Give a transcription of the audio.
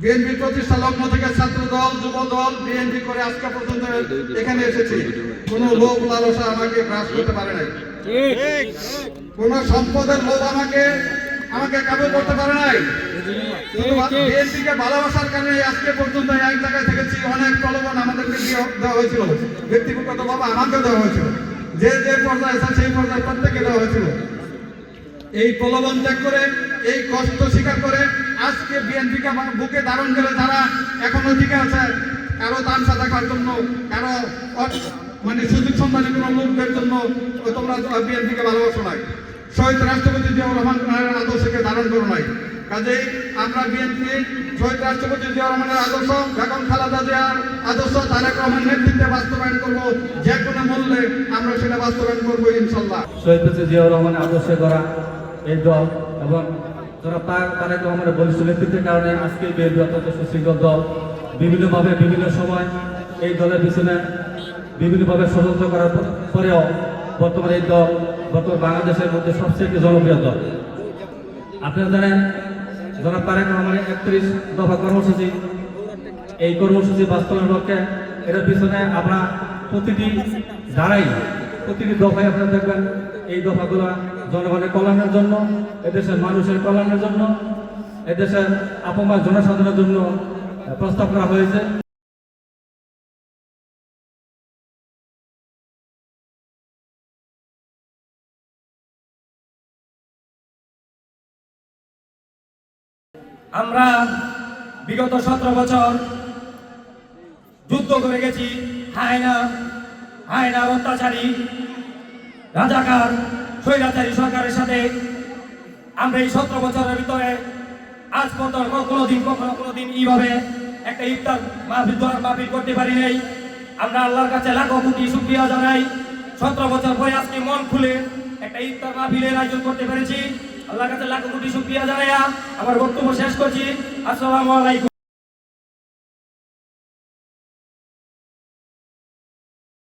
BNP প্রতিষ্ঠা লগ্ন থেকে ছাত্র দল যুব দল বিএনপি করে আজকে পর্যন্ত এখানে এসেছি। কোনো লোভ লালসা আমাকে গ্রাস করতে পারে নাই। কোন সম্পদের লোভ আমাকে আমাকে কাবু করতে পারে নাই। বিএনপি কে ভালোবাসার কারণে আজকে পর্যন্ত এক জায়গায় থেকেছি। অনেক প্রলোভন আমাদেরকে দেওয়া হয়েছিল। ব্যক্তিগত ভাবে আমাকে দেওয়া হয়েছিল। যে যে পর্যায়ে আছে, সেই পর্যায়ে প্রত্যেকে দেওয়া হয়েছিল। এই প্রলোভন ত্যাগ করে, এই কষ্ট স্বীকার করে আজকে বিএনপিকে বুকে ধারণ করে তারা এখনও টিকে আছে, কারও তামসা দেখার জন্য, কারও মানে সুযোগ সন্ধানী কোনো লোকদের জন্য তোমরা বিএনপিকে ভালোবাসো নাই। শহীদ রাষ্ট্রপতি জিয়াউর রহমানের আদর্শকে ধারণ করো নাই। কাজেই আমরা বিএনপি, শহীদ রাষ্ট্রপতি জিয়াউর রহমানের আদর্শ, বেগম খালাদা জিয়ার আদর্শ, তারেক রহমান নেতৃত্বে বাস্তবায়ন করব, যে কোনো মূল্যে আমরা সেটা বাস্তবায়ন করব ইনশাল্লাহ। শহীদ জিয়াউর রহমানের আদর্শে করা এই দল এবং যারা তার তারেক রহমানের বলিষ্ঠ নেতৃত্বের কারণে আজকে বিএনপি অত্যন্ত সুশৃঙ্খল দল বিভিন্নভাবে বিভিন্ন সময় এই দলের পিছনে বিভিন্নভাবে ষড়যন্ত্র করার পরেও বর্তমানে এই দল বর্তমান বাংলাদেশের মধ্যে সবচেয়ে একটি জনপ্রিয় দল। আপনারা জানেন, জনাব তারেক রহমানের একত্রিশ দফা কর্মসূচি, এই কর্মসূচি বাস্তবায়নের পক্ষে এটার পিছনে আমরা প্রতিটি ধারাই, প্রতিটি দফায় আপনারা দেখবেন এই দফাগুলো জনগণের কল্যাণের জন্য, এদেশের মানুষের কল্যাণের জন্য, এদেশের আপমা জনসাধারণের জন্য প্রস্তাব করা হয়েছে। আমরা বিগত সতেরো বছর যুদ্ধ করে গেছি, হায়না, হায়নার অত্যাচারী, রাজাকার স্বৈরাচারী সরকারের সাথে আমরা এই সতেরো বছরের ভিতরে আজ পর্যন্ত কোনো দিন কখনো কোনোদিন এইভাবে একটা ইফতার মাহফিল দোয়ার মাহফিল করতে পারি নাই। আমরা আল্লাহর কাছে লাখো কোটি শুক্রিয়া জানাই। সতেরো বছর পরে আজকে মন খুলে একটা ইফতার মাহফিলের আয়োজন করতে পেরেছি। আল্লাহর কাছে লাখো কোটি শুক্রিয়া জানাইয়া আমার বক্তব্য শেষ করছি। আসসালামু আলাইকুম।